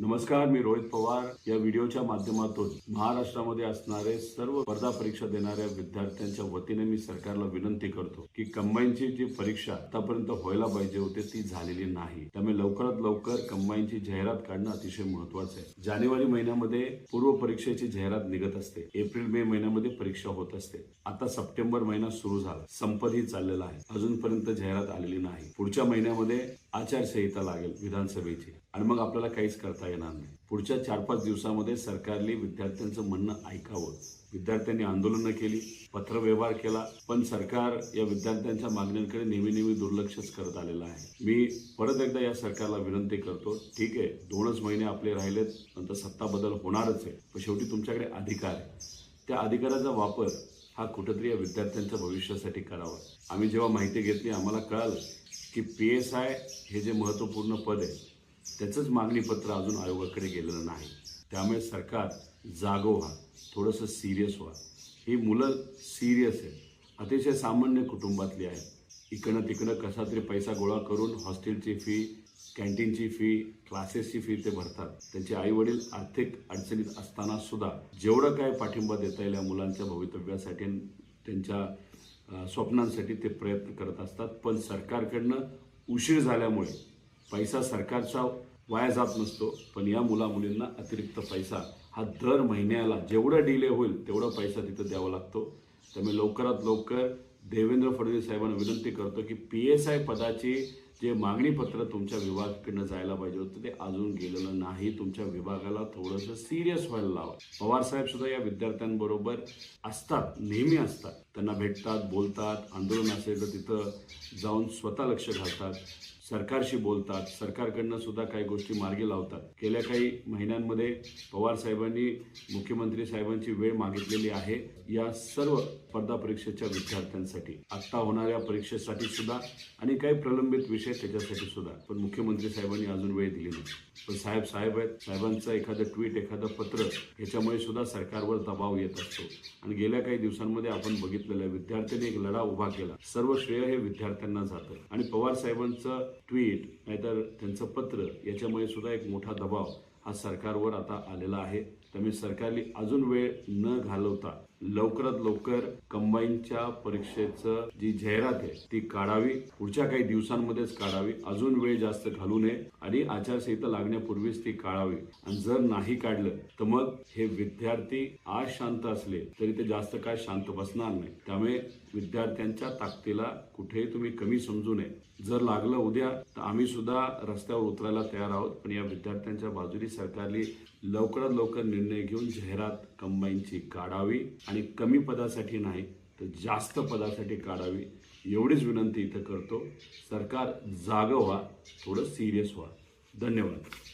नमस्कार मी रोहित पवार. या व्हिडिओच्या माध्यमातून महाराष्ट्रामध्ये असणारे सर्व स्पर्धा परीक्षा देणाऱ्या विद्यार्थ्यांच्या वतीने मी सरकारला विनंती करतो की कंबाईनची जी परीक्षा आतापर्यंत व्हायला पाहिजे होती ती झालेली नाही. त्यामुळे लवकरात लवकर कंबाईनची जाहिरात काढणं अतिशय महत्वाचं आहे. जानेवारी महिन्यामध्ये पूर्व परीक्षेची जाहिरात निघत असते. एप्रिल मे महिन्यामध्ये परीक्षा होत असते. आता सप्टेंबर महिना सुरू झाला. संपतही चाललेला आहे. अजूनपर्यंत जाहिरात आलेली नाही. पुढच्या महिन्यामध्ये आचारसंहिता लागेल विधानसभेची. आणि मग आपल्याला काहीच करता येणार नाही. पुढच्या चार पाच दिवसामध्ये सरकारने विद्यार्थ्यांचं म्हणणं ऐकावं. विद्यार्थ्यांनी आंदोलनं केली पत्रव्यवहार केला पण सरकार या विद्यार्थ्यांच्या मागण्यांकडे नेहमी नेहमी दुर्लक्षच करत आलेलं आहे. मी परत एकदा या सरकारला विनंती करतो ठीक आहे दोनच महिने आपले राहिलेत नंतर सत्ता बदल होणारच आहे पण शेवटी तुमच्याकडे अधिकार आहे. त्या अधिकाराचा वापर हा कुठेतरी या विद्यार्थ्यांच्या भविष्यासाठी करावा. आम्ही जेव्हा माहिती घेतली आम्हाला कळालं की पी एस आय हे जे महत्त्वपूर्ण पद आहे त्याचंच मागणीपत्र अजून आयोगाकडे गेलेलं नाही. त्यामुळे सरकार जागो व्हा थोडंसं सिरियस व्हा. ही मुलं सिरियस आहेत. अतिशय सामान्य कुटुंबातली आहेत. इकडनं तिकडं कसा तरी पैसा गोळा करून हॉस्टेलची फी कॅन्टीनची फी क्लासेसची फी ते भरतात. त्यांचे आई वडील आर्थिक अडचणीत असताना सुद्धा जेवढं काय पाठिंबा देता येईल या मुलांच्या भवितव्यासाठी त्यांच्या स्वप्नांसाठी ते प्रयत्न करत असतात. पण सरकारकडनं उशीर झाल्यामुळे पैसा सरकारचा वाया जात नसतो पण या मुलामुलींना अतिरिक्त पैसा. हा दर महिन्याला जेवढा डिले होईल तेवढा पैसा तिथं द्यावा लागतो. त्यामुळे लवकरात लवकर देवेंद्र फडणवीस साहेबांना विनंती करतो की पी एस आय पदाची जे मागणीपत्र तुमच्या विभागाकडनं जायला पाहिजे होतं ते अजून गेलेलं नाही. तुमच्या विभागाला थोडंसं सिरियस व्हायला लावा. पवार साहेब सुद्धा या विद्यार्थ्यांबरोबर असतात नेहमी असतात. त्यांना भेटतात बोलतात आंदोलन असेल तर तिथं जाऊन स्वतः लक्ष घालतात सरकारशी बोलतात सरकारकडनं सुद्धा काही गोष्टी मार्गी लावतात. गेल्या काही महिन्यांमध्ये पवार साहेबांनी मुख्यमंत्री साहेबांची वेळ मागितलेली आहे या सर्व स्पर्धा परीक्षेच्या विद्यार्थ्यांसाठी. आत्ता होणाऱ्या परीक्षेसाठी सुद्धा आणि काही प्रलंबित विषय त्याच्यासाठी सुद्धा. पण मुख्यमंत्री साहेबांनी अजून वेळ दिली नाही. पण साहेब साहेब आहेत साहेबांचं एखादं ट्विट एखादं पत्र ह्याच्यामुळे सुद्धा सरकारवर दबाव येत असतो. आणि गेल्या काही दिवसांमध्ये आपण बघितलेलं आहे विद्यार्थ्यांनी एक लढा उभा केला. सर्व श्रेय हे विद्यार्थ्यांना जातं. आणि पवार साहेबांचं ट्विट नाहीतर त्यांचं पत्र याच्यामुळे सुद्धा एक मोठा दबाव हा सरकारवर आता आलेला आहे. त्यामुळे सरकारने अजून वेळ न घालवता लवकरात लवकर कंबाईनच्या परीक्षेचं जी जाहिरात आहे ती काढावी. पुढच्या काही दिवसांमध्येच काढावी. अजून वेळ जास्त घालू नये आणि आचारसंहिता लागण्यापूर्वीच ती काढावी. आणि जर नाही काढलं तर मग हे विद्यार्थी आज शांत असले तरी ते जास्त काय शांत बसणार नाही. त्यामुळे विद्यार्थ्यांच्या ताकदीला कुठेही तुम्ही कमी समजू नये. जर लागलं उद्या तर आम्ही सुद्धा रस्त्यावर उतरायला तयार आहोत. पण या विद्यार्थ्यांच्या बाजूने सरकारने लवकरात लवकर निर्णय घेऊन जाहिरात कंबाईनची काढावी आणि कमी पदासाठी नाही तर जास्त पदासाठी काढावी एवढीच विनंती इथं करतो. सरकार जागं व्हा थोडं सिरियस व्हा. धन्यवाद.